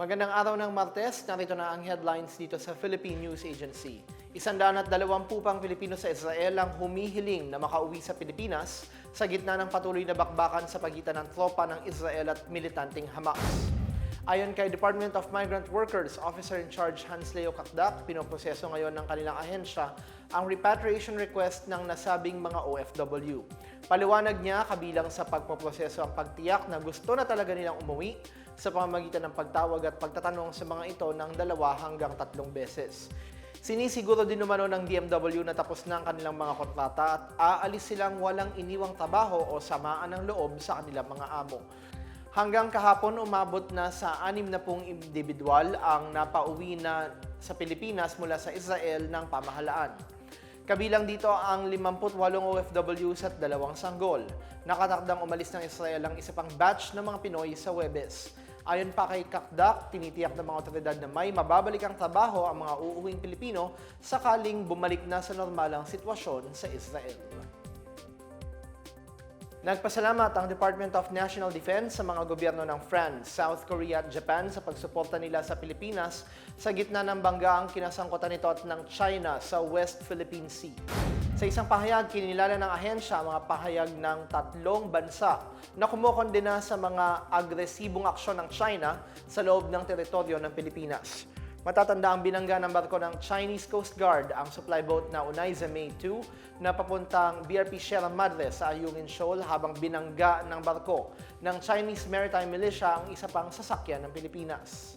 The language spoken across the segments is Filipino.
Magandang araw ng Martes, narito na ang headlines dito sa Philippine News Agency. Isandaan at dalawampu pang Pilipino sa Israel ang humihiling na makauwi sa Pilipinas sa gitna ng patuloy na bakbakan sa pagitan ng tropa ng Israel at militanteng Hamas. Ayon kay Department of Migrant Workers Officer in Charge Hans Leo Kakdak, pinoproseso ngayon ng kanilang ahensya ang repatriation request ng nasabing mga OFW. Paliwanag niya kabilang sa pagpoproseso ang pagtiyak na gusto na talaga nilang umuwi sa pamamagitan ng pagtawag at pagtatanong sa mga ito ng dalawa hanggang tatlong beses. Sinisiguro din umano ng DMW na tapos na ang kanilang mga kontrata at aalis silang walang iniwang trabaho o samaan ng loob sa kanilang mga amo. Hanggang kahapon, umabot na sa anim na pong individual ang napauwi na sa Pilipinas mula sa Israel ng pamahalaan. Kabilang dito ang 58 OFWs at dalawang sanggol. Nakatakdang umalis ng Israel ang isa pang batch ng mga Pinoy sa Webes. Ayon pa kay Kakdak, tinitiyak ng mga otoridad na may mababalik ang trabaho ang mga uuwing Pilipino sakaling bumalik na sa normalang sitwasyon sa Israel. Nagpasalamat ang Department of National Defense sa mga gobyerno ng France, South Korea at Japan sa pagsuporta nila sa Pilipinas sa gitna ng banggaang kinasangkutan nito at ng China sa West Philippine Sea. Sa isang pahayag, kinilala ng ahensya ang mga pahayag ng tatlong bansa na kumukondena sa mga agresibong aksyon ng China sa loob ng teritoryo ng Pilipinas. Matatanda ang binangga ng barko ng Chinese Coast Guard ang supply boat na Unaiza May 2 na papuntang BRP Sierra Madre sa Ayungin Shoal habang binangga ng barko ng Chinese Maritime Militia ang isa pang sasakyan ng Pilipinas.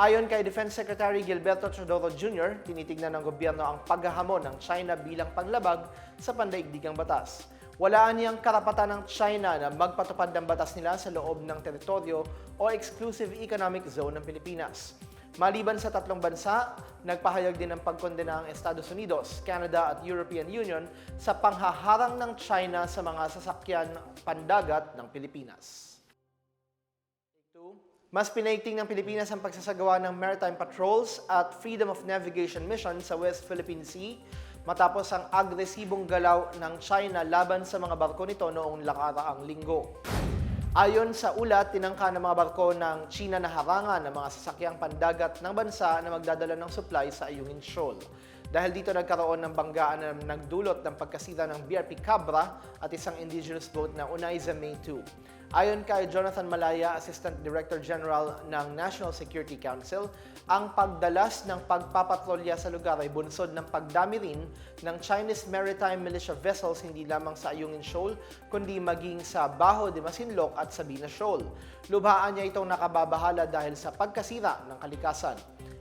Ayon kay Defense Secretary Gilberto Chodoro Jr., tinitignan ng gobyerno ang paghahamon ng China bilang panglabag sa pandaigdigang batas. Walaan niyang karapatan ng China na magpatupad ng batas nila sa loob ng teritoryo o exclusive economic zone ng Pilipinas. Maliban sa tatlong bansa, nagpahayag din ng pagkondena ang Estados Unidos, Canada at European Union sa panghaharang ng China sa mga sasakyan pandagat ng Pilipinas. Mas pinaigting ng Pilipinas ang pagsasagawa ng maritime patrols at freedom of navigation mission sa West Philippine Sea matapos ang agresibong galaw ng China laban sa mga barko nito noong nakaraang linggo. Ayon sa ulat, tinangka ng mga barko ng China na harangan ng mga sasakyang pandagat ng bansa na magdadala ng supply sa Ayungin Shoal. Dahil dito nagkaroon ng banggaan na nagdulot ng pagkasira ng BRP Cabra at isang indigenous boat na Unaiza May 2. Ayon kay Jonathan Malaya, Assistant Director General ng National Security Council, ang pagdalas ng pagpapatrolya sa lugar ay bunsod ng pagdami rin ng Chinese Maritime Militia vessels hindi lamang sa Ayungin Shoal, kundi maging sa Baho de Masinloc at Sabina Shoal. Lubhaan niya itong nakababahala dahil sa pagkasira ng kalikasan.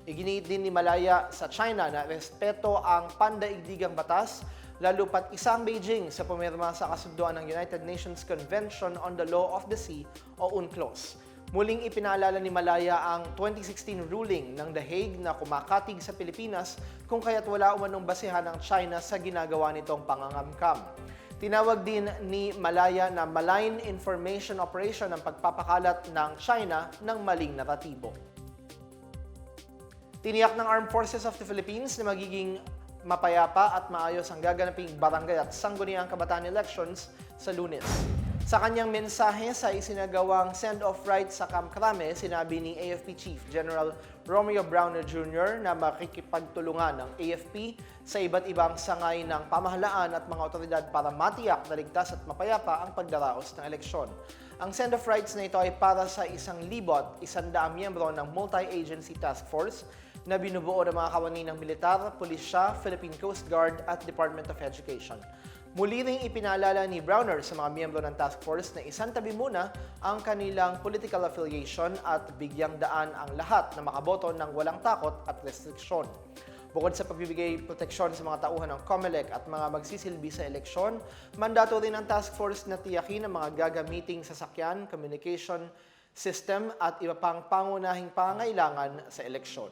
Iginiit din ni Malaya sa China na respeto ang pandaigdigang batas lalo pat isang Beijing sa pumirma sa kasunduan ng United Nations Convention on the Law of the Sea o UNCLOS. Muling ipinaalala ni Malaya ang 2016 ruling ng The Hague na kumakatig sa Pilipinas kung kaya't wala umanong basehan ng China sa ginagawa nitong pangangamkam. Tinawag din ni Malaya na malign information operation ang pagpapakalat ng China ng maling naratibo. Tiniyak ng Armed Forces of the Philippines na magiging mapayapa at maayos ang gaganaping barangay at sangguniang kabataan elections sa lunes. Sa kanyang mensahe sa isinagawang send-off right sa Camp Crame, sinabi ni AFP Chief General Romeo Browner Jr. na makikipagtulungan ng AFP sa iba't ibang sangay ng pamahalaan at mga otoridad para matiyak na ligtas at mapayapa ang pagdaraos ng eleksyon. Ang send-off rights na ito ay para sa isang libot, isandaang miyembro ng Multi-Agency Task Force na binubuo ng mga kawani ng militar, pulisya, Philippine Coast Guard at Department of Education. Muli ring ipinaalala ni Browner sa mga miyembro ng task force na isang tabi muna ang kanilang political affiliation at bigyang daan ang lahat na makaboto ng walang takot at restriksyon. Bukod sa pagbibigay proteksyon sa mga tauhan ng COMELEC at mga magsisilbi sa eleksyon, mandato rin ng task force na tiyakin ang mga gagamiting sasakyan, communication system at iba pang pangunahing pangailangan sa eleksyon.